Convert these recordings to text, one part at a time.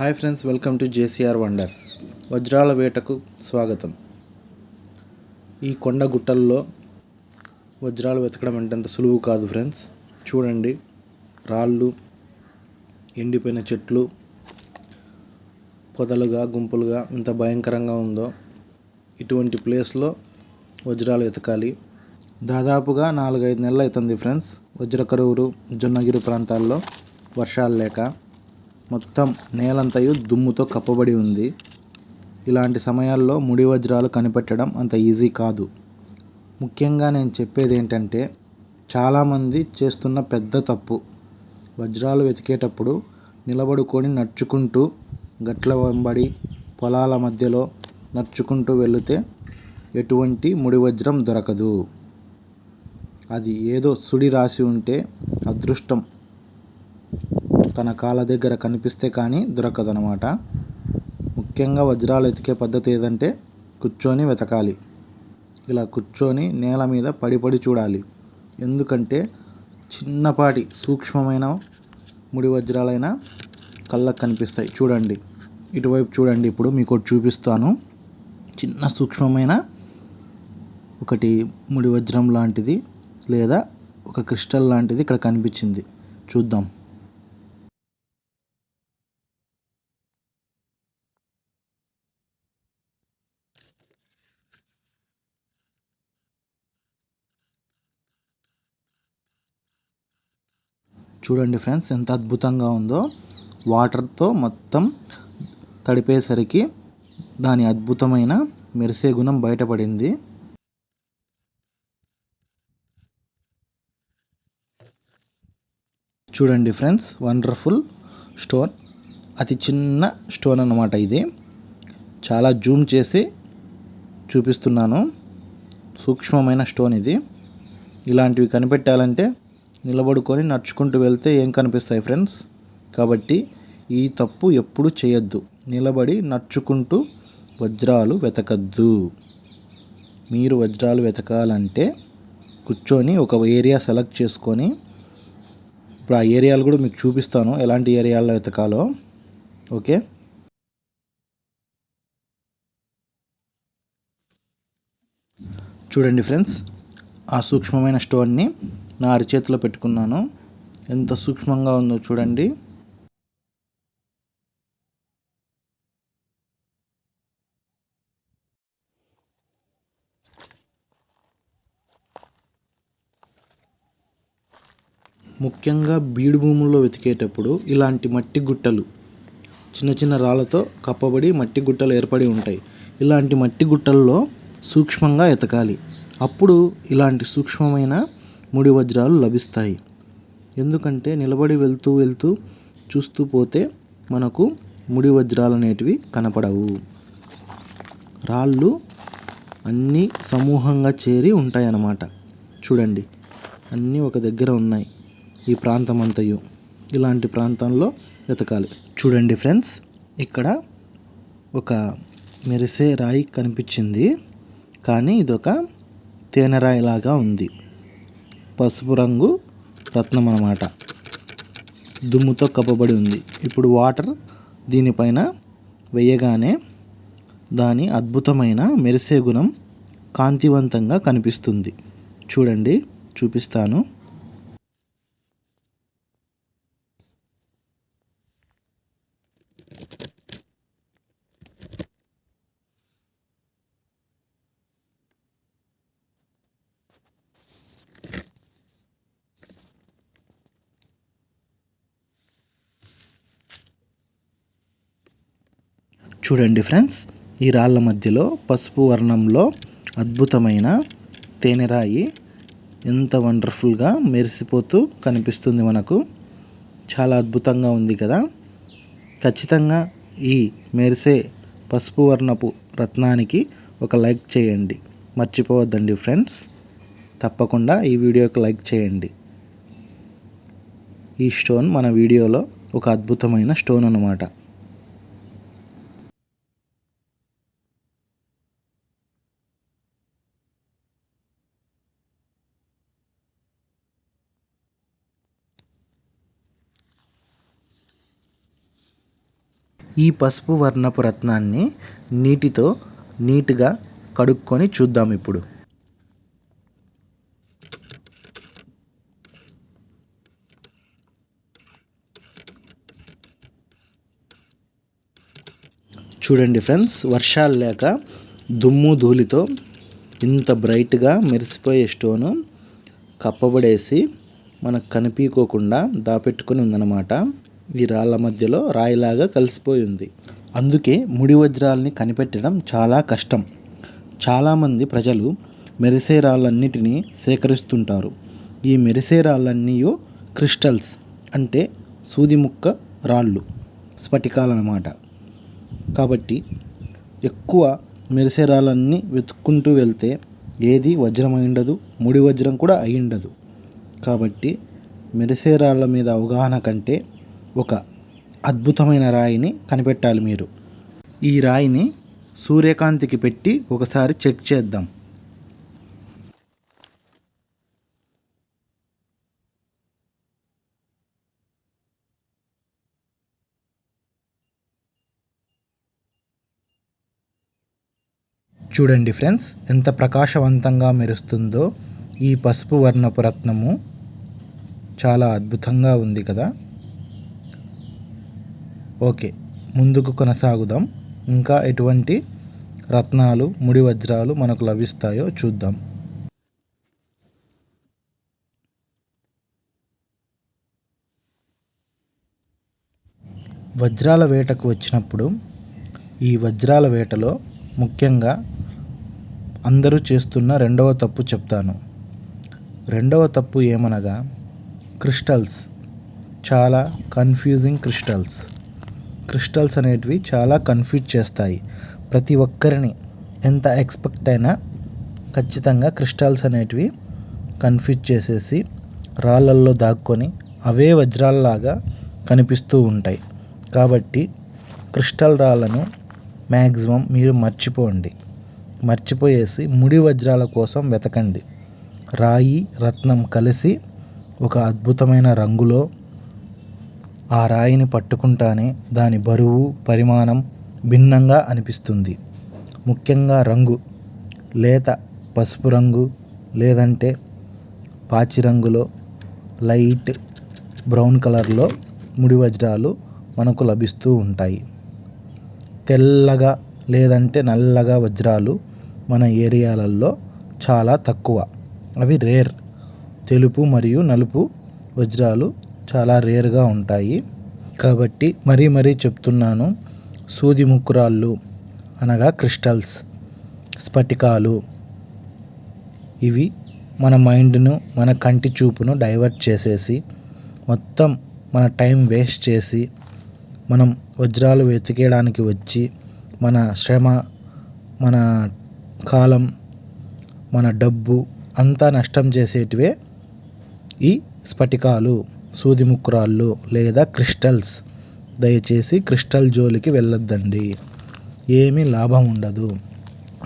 Hi friends welcome to JCR wonders. వజ్రాల వేటకు స్వాగతం. ఈ కొండ గుట్టల్లో వజ్రాలు వెతకడం అంటే అంత సులువు కాదు ఫ్రెండ్స్. చూడండి రాళ్ళు ఎండిపోయిన చెట్లు పొదలుగా గుంపులుగా ఇంత భయంకరంగా ఉందో. ఇటువంటి ప్లేస్లో వజ్రాలు వెతకాలి. దాదాపుగా నాలుగైదు నెలలు అవుతుంది ఫ్రెండ్స్ వజ్రకరువురు జొన్నగిరి ప్రాంతాల్లో వర్షాలు లేక. మొత్తం నేలంతయు దుమ్ముతో కప్పబడి ఉంది. ఇలాంటి సమయాల్లో ముడి వజ్రాలు కనిపెట్టడం అంత ఈజీ కాదు. ముఖ్యంగా నేను చెప్పేది ఏంటంటే చాలామంది చేస్తున్న పెద్ద తప్పు. వజ్రాలు వెతికేటప్పుడు నిలబడుకొని నడుచుకుంటూ గట్ల వెంబడి పొలాల మధ్యలో నడుచుకుంటూ వెళితే ఎటువంటి ముడి వజ్రం దొరకదు. అది ఏదో సుడి రాసి ఉంటే అదృష్టం. తన కాళ్ళ దగ్గర కనిపిస్తే కానీ దొరకదనమాట ముఖ్యంగా వజ్రాలు వెతికే పద్ధతి ఏదంటే కూర్చొని వెతకాలి. ఇలా కూర్చొని నేల మీద పడి పడి చూడాలి. ఎందుకంటే చిన్నపాటి సూక్ష్మమైన ముడి వజ్రాలైన కళ్ళకు కనిపిస్తాయి. చూడండి. ఇటువైపు చూడండి. ఇప్పుడు మీకు ఒకటి చూపిస్తాను. చిన్న సూక్ష్మమైన ఒకటి ముడి వజ్రం లాంటిది లేదా ఒక క్రిస్టల్ లాంటిది ఇక్కడ కనిపించింది. చూద్దాం. చూడండి ఫ్రెండ్స్ ఎంత అద్భుతంగా ఉందో. వాటర్తో మొత్తం తడిపేసరికి దాని అద్భుతమైన మెరిసే గుణం బయటపడింది. చూడండి ఫ్రెండ్స్ వండర్ఫుల్ స్టోన్. అతి చిన్న స్టోన్ అన్నమాట ఇది. చాలా జూమ్ చేసి చూపిస్తున్నాను. సూక్ష్మమైన స్టోన్ ఇది. ఇలాంటివి కనిపెట్టాలంటే నిలబడుకొని నడుచుకుంటూ వెళ్తే ఏం కనిపిస్తాయి ఫ్రెండ్స్? కాబట్టి ఈ తప్పు ఎప్పుడు చేయొద్దు. నిలబడి నడుచుకుంటూ వజ్రాలు వెతకద్దు. మీరు వజ్రాలు వెతకాలంటే కూర్చొని ఒక ఏరియా సెలెక్ట్ చేసుకొని ఇప్పుడు ఆ ఏరియాలు కూడా మీకు చూపిస్తాను ఎలాంటి ఏరియాల్లో వెతకాలో. ఓకే? చూడండి ఫ్రెండ్స్ ఆ సూక్ష్మమైన స్టోన్ని నా అరిచేతిలో పెట్టుకున్నాను. ఎంత సూక్ష్మంగా ఉందో చూడండి. ముఖ్యంగా బీడు భూముల్లో వెతికేటప్పుడు ఇలాంటి మట్టి గుట్టలు చిన్న చిన్న రాళ్ళతో కప్పబడి మట్టి గుట్టలు ఏర్పడి ఉంటాయి. ఇలాంటి మట్టి గుట్టల్లో సూక్ష్మంగా ఎతకాలి. అప్పుడు ఇలాంటి సూక్ష్మమైన ముడి వజ్రాలు లభిస్తాయి. ఎందుకంటే నిలబడి వెళ్తూ వెళ్తూ చూస్తూ పోతే మనకు ముడి వజ్రాలు అనేటివి కనపడవు. రాళ్ళు అన్నీ సమూహంగా చేరి ఉంటాయన్నమాట. చూడండి అన్నీ ఒక దగ్గర ఉన్నాయి ఈ ప్రాంతం అంతయు ఇలాంటి ప్రాంతంలో వెతకాలి. చూడండి ఫ్రెండ్స్ ఇక్కడ ఒక మెరిసే రాయి కనిపించింది. కానీ ఇదొక తేనెరాయి లాగా ఉంది. పసుపు రంగు రత్నం అన్నమాట. దుమ్ముతో కప్పబడి ఉంది. ఇప్పుడు వాటర్ దీనిపైన వేయగానే దాని అద్భుతమైన మెరిసే గుణం కాంతివంతంగా కనిపిస్తుంది. చూడండి చూపిస్తాను. చూడండి ఫ్రెండ్స్ ఈ రాళ్ళ మధ్యలో పసుపు వర్ణంలో అద్భుతమైన తేనెరాయి ఎంత వండర్ఫుల్గా మెరిసిపోతూ కనిపిస్తుంది మనకు. చాలా అద్భుతంగా ఉంది కదా. ఖచ్చితంగా ఈ మెరిసే పసుపు వర్ణపు రత్నానికి ఒక లైక్ చేయండి. మర్చిపోవద్దండి ఫ్రెండ్స్ తప్పకుండా ఈ వీడియోకి లైక్ చేయండి. ఈ స్టోన్ మన వీడియోలో ఒక అద్భుతమైన స్టోన్ అన్నమాట. ఈ పసుపు వర్ణపు రత్నాన్ని నీటితో నీట్గా కడుక్కొని చూద్దాం ఇప్పుడు. చూడండి ఫ్రెండ్స్ వర్షాలు లేక దుమ్ము ధూళితో ఇంత బ్రైట్గా మెరిసిపోయే స్టోను కప్పబడేసి మనకు కనిపించుకోకుండా దాపెట్టుకుని ఉందన్నమాట. ఈ రాళ్ళ మధ్యలో రాయిలాగా కలిసిపోయి ఉంది అందుకే ముడి వజ్రాల్ని కనిపెట్టడం చాలా కష్టం. చాలామంది ప్రజలు మెరిసే రాళ్ళన్నిటినీ సేకరిస్తుంటారు. ఈ మెరిసే రాళ్ళన్నీ క్రిస్టల్స్ అంటే సూదిముక్క రాళ్ళు స్ఫటికాలన్నమాట. కాబట్టి ఎక్కువ మెరిసే రాళ్ళన్నీ వెతుక్కుంటూ వెళ్తే ఏది వజ్రం అయి ఉండదు ముడి వజ్రం కూడా అయి ఉండదు కాబట్టి మెరిసే రాళ్ళ మీద అవగాహన కంటే ఒక అద్భుతమైన రాయిని కనిపెట్టాలి మీరు. ఈ రాయిని సూర్యకాంతికి పెట్టి ఒకసారి చెక్ చేద్దాం. చూడండి ఫ్రెండ్స్ ఎంత ప్రకాశవంతంగా మెరుస్తుందో. ఈ పసుపు వర్ణపు రత్నము చాలా అద్భుతంగా ఉంది కదా. ఓకే ముందుకు కొనసాగుదాం. ఇంకా ఎటువంటి రత్నాలు ముడి వజ్రాలు మనకు లభిస్తాయో చూద్దాం. వజ్రాల వేటకు వచ్చినప్పుడు ఈ వజ్రాల వేటలో ముఖ్యంగా అందరూ చేస్తున్న రెండవ తప్పు చెప్తాను. రెండవ తప్పు ఏమనగా క్రిస్టల్స్ చాలా కన్ఫ్యూజింగ్ క్రిస్టల్స్ క్రిస్టల్స్ అనేటివి చాలా కన్ఫ్యూజ్ చేస్తాయి. ప్రతి ఒక్కరిని ఎంత ఎక్స్పెక్ట్ అయినా ఖచ్చితంగా క్రిస్టల్స్ అనేటివి కన్ఫ్యూజ్ చేసేసి రాళ్ళల్లో దాక్కొని అవే వజ్రాలలాగా కనిపిస్తూ ఉంటాయి. కాబట్టి క్రిస్టల్ రాళ్ళను మ్యాక్సిమం మీరు మర్చిపోండి. మర్చిపోయేసి ముడి వజ్రాల కోసం వెతకండి. రాయి రత్నం కలిసి ఒక అద్భుతమైన రంగులో ఆ రాయిని పట్టుకుంటానే దాని బరువు పరిమాణం భిన్నంగా అనిపిస్తుంది. ముఖ్యంగా రంగు. లేత పసుపు రంగు లేదంటే పాచి రంగులో లైట్ బ్రౌన్ కలర్లో ముడి వజ్రాలు మనకు లభిస్తూ ఉంటాయి. తెల్లగా లేదంటే నల్లగా వజ్రాలు మన ఏరియాలలో చాలా తక్కువ. అవి రేర్. తెలుపు మరియు నలుపు వజ్రాలు చాలా రేర్గా ఉంటాయి. కాబట్టి మరీ మరీ చెప్తున్నాను. సూది ముక్కురాళ్ళు అనగా క్రిస్టల్స్ స్ఫటికాలు ఇవి మన మైండ్ను మన కంటి చూపును డైవర్ట్ చేసేసి మొత్తం మన టైం వేస్ట్ చేసి మనం వజ్రాలు వెతికేయడానికి వచ్చి మన శ్రమ మన కాలం మన డబ్బు అంతా నష్టం చేసేటివే ఈ స్ఫటికాలు. సూది ముక్కురాళ్ళు లేదా క్రిస్టల్స్. దయచేసి క్రిస్టల్ జోలికి వెళ్ళొద్దండి. ఏమీ లాభం ఉండదు.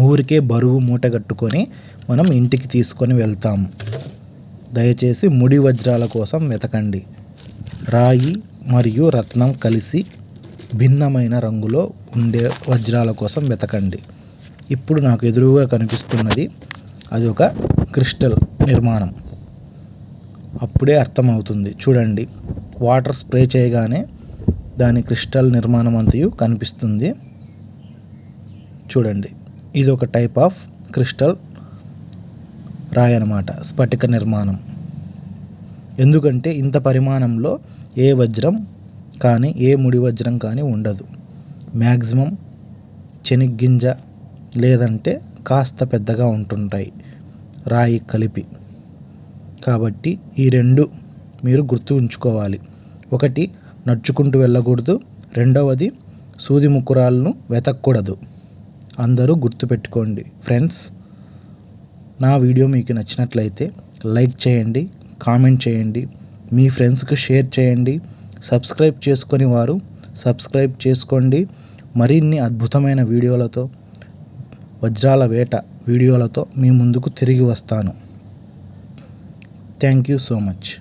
ఊరికే బరువు మూటగట్టుకొని మనం ఇంటికి తీసుకొని వెళ్తాం. దయచేసి ముడి వజ్రాల కోసం వెతకండి. రాయి మరియు రత్నం కలిసి భిన్నమైన రంగులో ఉండే వజ్రాల కోసం వెతకండి. ఇప్పుడు నాకు ఎదురుగా కనిపిస్తున్నది అది ఒక క్రిస్టల్ నిర్మాణం. అప్పుడే అర్థమవుతుంది. చూడండి. వాటర్ స్ప్రే చేయగానే దాని క్రిస్టల్ నిర్మాణం అంతయు కనిపిస్తుంది. చూడండి. ఇది ఒక టైప్ ఆఫ్ క్రిస్టల్ రాయి అన్నమాట స్ఫటిక నిర్మాణం. ఎందుకంటే ఇంత పరిమాణంలో ఏ వజ్రం కానీ ఏ ముడి వజ్రం కానీ ఉండదు. మ్యాక్సిమం చెనిగ్గింజ లేదంటే కాస్త పెద్దగా ఉంటుంటాయి. రాయి కలిపి. కాబట్టి ఈ రెండు మీరు గుర్తు ఉంచుకోవాలి. ఒకటి నడుచుకుంటూ వెళ్ళకూడదు. రెండవది సూది ముక్కురాలను వెతకూడదు అందరూ గుర్తుపెట్టుకోండి ఫ్రెండ్స్ నా వీడియో మీకు నచ్చినట్లయితే లైక్ చేయండి కామెంట్ చేయండి మీ ఫ్రెండ్స్కి షేర్ చేయండి సబ్స్క్రైబ్ చేసుకొని వారు సబ్స్క్రైబ్ చేసుకోండి. మరిన్ని అద్భుతమైన వీడియోలతో వజ్రాల వేట వీడియోలతో మీ ముందుకు తిరిగి వస్తాను. Thank you so much.